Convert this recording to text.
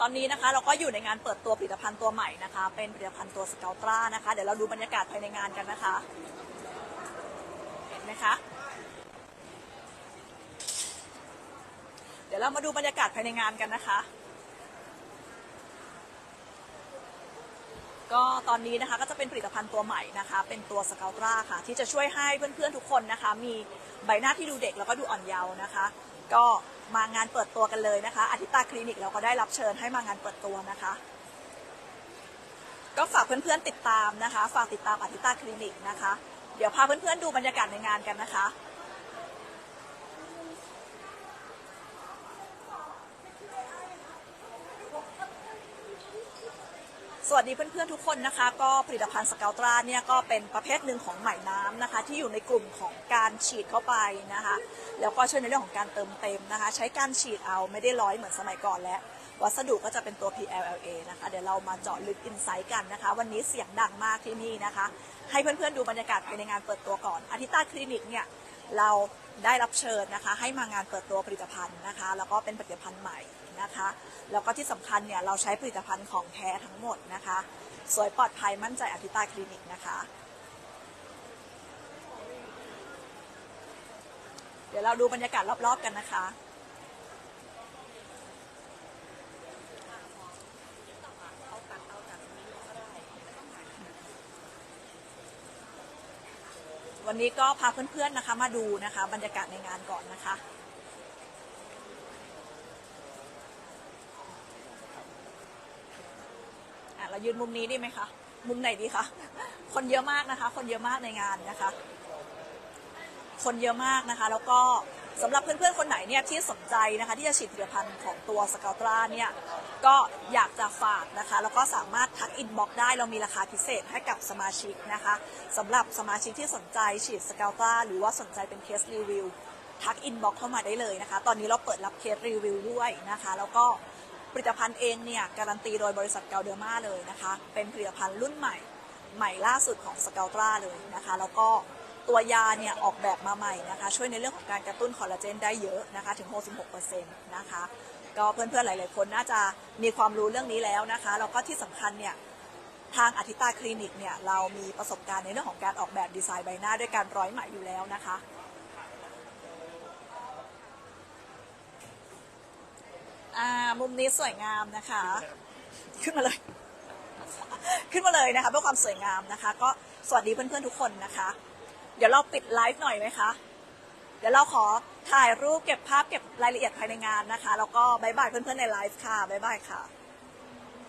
ตอนนี้นะคะเราก็อยู่ในงานเปิดตัวผลิตภัณฑ์ตัวใหม่นะคะ เป็นผลิตภัณฑ์ตัวสเกลตรานะคะ เดี๋ยวเราดูบรรยากาศภายในงานกันนะคะ เห็นไหมคะ เดี๋ยวเรามาดูบรรยากาศภายในงานกันนะคะ ก็ตอนนี้นะคะก็จะเป็นผลิตภัณฑ์ตัวใหม่นะคะ เป็นตัวสเกลตราค่ะ ที่จะช่วยให้เพื่อนๆทุกคนนะคะ มีใบหน้าที่ดูเด็กแล้วก็ดูอ่อนเยาว์นะคะ ก็มางานเปิดตัวกันเลยนะคะอาทิตาคลินิกเราก็ได้รับเชิญให้มางานเปิดตัวนะคะ ก็ฝากเพื่อนๆติดตามนะคะ ฝากติดตามอาทิตาคลินิกนะคะ เดี๋ยวพาเพื่อนๆดูบรรยากาศในงานกันนะคะ สวัสดีเพื่อนๆทุกคนนะคะ ก็ผลิตภัณฑ์สเกลตราเนี่ยก็เป็นประเภทหนึ่งของไหมน้ำนะคะ ที่อยู่ในกลุ่มของการฉีดเข้าไปนะคะ แล้วก็ช่วยในเรื่องของการเติมเต็มนะคะ ใช้การฉีดเอาไม่ได้ร้อยเหมือนสมัยก่อนแล้ว วัสดุก็จะเป็นตัว PLLA นะคะ เดี๋ยวเรามาเจาะลึกอินไซต์กันนะคะ วันนี้เสียงดังมากที่นี่นะคะ ให้เพื่อนๆดูบรรยากาศภายในงานเปิดตัวก่อนอาทิตาคลินิกเนี่ย เราได้รับเชิญนะคะ ให้มางานเปิดตัวผลิตภัณฑ์นะคะ แล้วก็เป็นผลิตภัณฑ์ใหม่นะคะ แล้วก็ที่สำคัญเนี่ยเราใช้ผลิตภัณฑ์ของแท้ทั้งหมดนะคะ สวยปลอดภัยมั่นใจอาทิตาคลินิกนะคะ เดี๋ยวเราดูบรรยากาศรอบๆกันนะคะ วันนี้ก็พาเพื่อนๆนะคะ มาดูนะคะ บรรยากาศในงานก่อนนะคะอะเรายืนมุมนี้ดีไหมคะ มุมไหนดีคะ คนเยอะมากนะคะ คนเยอะมากในงานนะคะ คนเยอะมากนะคะ แล้วก็ สำหรับเพื่อนๆ คนไหนเนี่ยที่สนใจนะคะที่จะฉีดผลิตภัณฑ์ของตัวสเกลตราเนี่ยก็อยากจะฝากนะคะแล้วก็สามารถทักอินบ็อกได้เรามีราคาพิเศษให้กับสมาชิกนะคะสำหรับสมาชิกที่สนใจฉีดสเกลตราหรือว่าสนใจเป็นเคสรีวิวทักอินบ็อกเข้ามาได้เลยนะคะ ตอนนี้เราเปิดรับเคสรีวิวด้วยนะคะ แล้วก็ผลิตภัณฑ์เองเนี่ยการันตีโดยบริษัทเกลเดอร์มาเลยนะคะ เป็นผลิตภัณฑ์รุ่นใหม่ใหม่ล่าสุดของสเกลตราเลยนะคะ แล้วก็ ตัวยาเนี่ยออกแบบมาใหม่นะคะ ช่วยในเรื่องของการกระตุ้นคอลลาเจนได้เยอะนะคะถึง 66%นะคะ ก็เพื่อนๆหลาย ๆ คนน่าจะมีความรู้เรื่องนี้แล้วนะคะแล้วก็ที่สำคัญเนี่ยทางอธิตาคลินิกเนี่ยเรามีประสบการณ์ในเรื่องของการออกแบบดีไซน์ใบหน้าด้วยการร้อยไหมอยู่แล้วนะคะอ่ามุมนี้สวยงามนะคะ ขึ้นมาเลย ขึ้นมาเลยนะคะเพื่อความสวยงามนะคะ ก็สวัสดีเพื่อนๆทุกคนนะคะ เดี๋ยวเราปิดไลฟ์หน่อยไหมคะ เดี๋ยวเราขอถ่ายรูปเก็บภาพเก็บรายละเอียดภายในงานนะคะ แล้วก็บายบายเพื่อนๆในไลฟ์ค่ะบายบายค่ะ